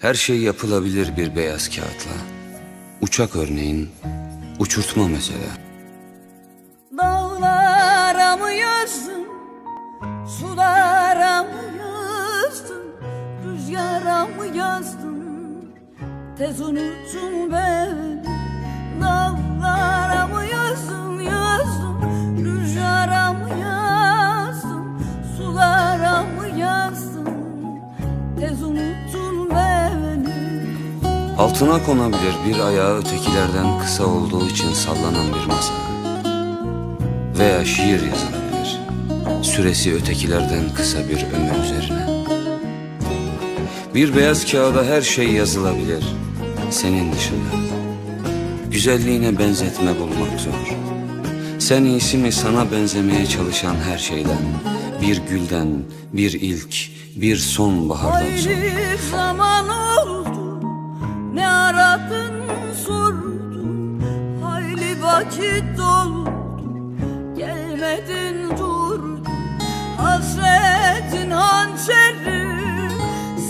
Her şey yapılabilir bir beyaz kağıtla. Uçak örneğin, uçurtma mesela. Dağlara mı yazdın, sulara mı yazdın, rüzgara mı yazdın, tez unuttun beni. Altına konabilir bir ayağı ötekilerden kısa olduğu için sallanan bir masa. Veya şiir yazılabilir. Süresi ötekilerden kısa bir ömür üzerine. Bir beyaz kağıda her şey yazılabilir. Senin dışında. Güzelliğine benzetme bulmak zor. Sen iyisi mi sana benzemeye çalışan her şeyden, bir gülden, bir ilk, bir sonbahardan sonra. Hayli zaman oldu Ne aradın sordun Hayli vakit doldu. Gelmedin durdun Hasretin hançeri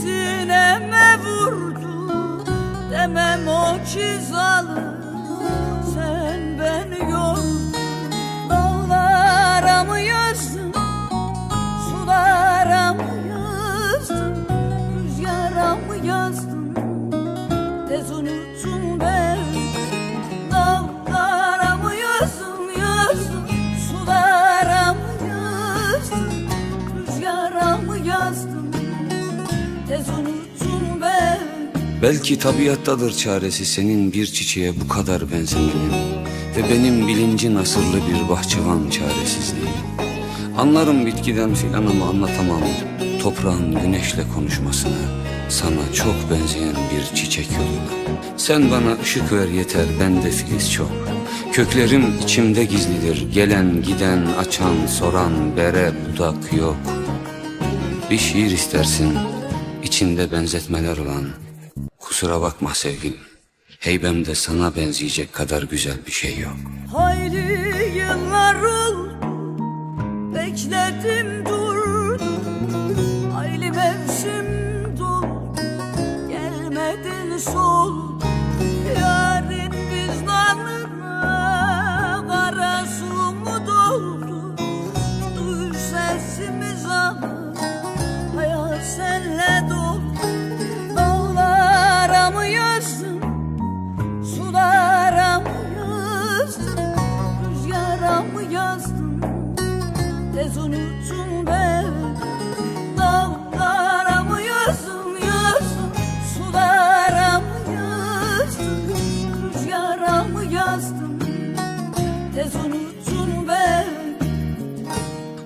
Sineme vurdu. Demem o ki Belki tabiattadır çaresi senin bir çiçeğe bu kadar benzemenin. Ve benim bilincin asırlı bir bahçıvan çaresizliği Anlarım bitkiden filan ama anlatamam Toprağın güneşle konuşmasını. Sana çok benzeyen bir çiçek yoluna. Sen bana ışık ver yeter bende filiz çok. Köklerim içimde gizlidir Gelen giden açan soran bere budak yok. Bir şiir istersin içinde benzetmeler olan Kusura bakma sevgilim. Heybemde sana benzeyecek kadar güzel bir şey yok. Hayli yıllar oldu Bekledim durdum Hayli mevsim doldu Gelmedin sol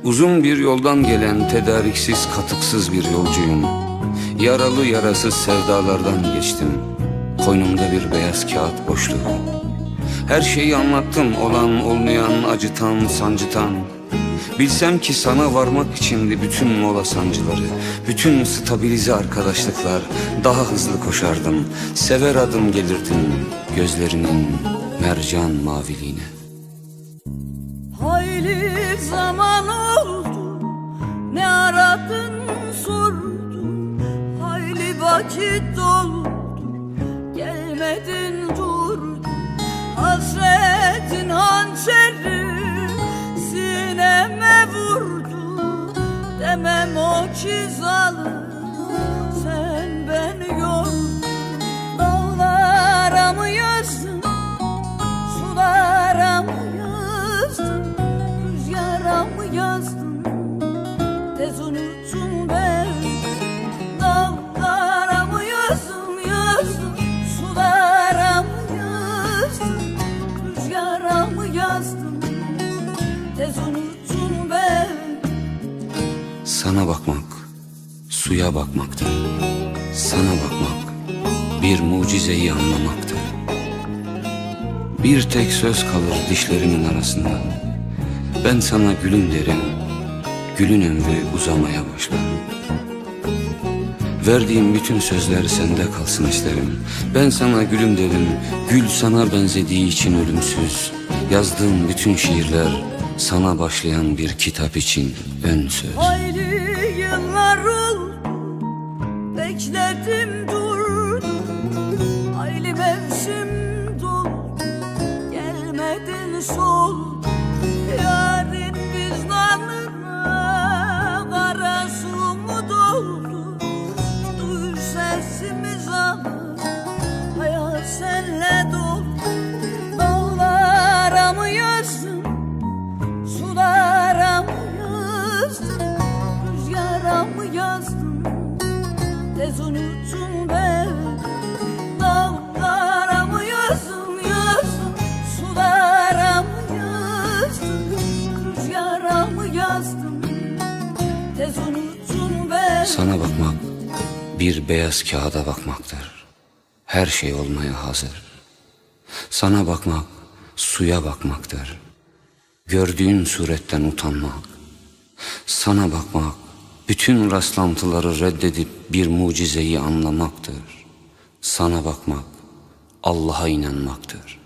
Uzun bir yoldan gelen tedariksiz katıksız bir yolcuyum. Yaralı yarasız sevdalardan geçtim. Koynumda bir beyaz kağıt boşluğu. Her şeyi anlattım olan olmayan acıtan sancıtan. Bilsem ki sana varmak içindi bütün mola sancıları Bütün stabilize arkadaşlıklar Daha hızlı koşardım Sever adım gelirdim Gözlerinin mercan maviliğine Zaman oldu. Ne aradın sordun. Hayli vakit doldu. Gelmedin durdun. Hasretin hançeri Sineme vurdu. Demem o ki yazdın, tez unuttun beni. Dağlara mı yazdın, yazdın, sulara mı yazdın, rüzgara mı yazdın, tez unuttun beni. Sana bakmak, suya bakmaktır. Sana bakmak, bir mucizeyi anlamaktır. Bir tek söz kalır dişlerimin arasında. Ben sana gülüm derim, gülün ömrü uzamaya başlar. Verdiğim bütün sözler sende kalsın isterim. Ben sana gülüm derim, gül sana benzediği için ölümsüz. Yazdığım bütün şiirler sana başlayan bir kitap için ön söz. Haydi yıllar ol, bekledim dur. Hayli mevsim dol, gelmedin sol. Bir beyaz kağıda bakmaktır. Her şey olmaya hazır. Sana bakmak, suya bakmaktır. Gördüğün suretten utanmak. Sana bakmak, bütün rastlantıları reddedip bir mucizeyi anlamaktır. Sana bakmak, Allah'a inanmaktır.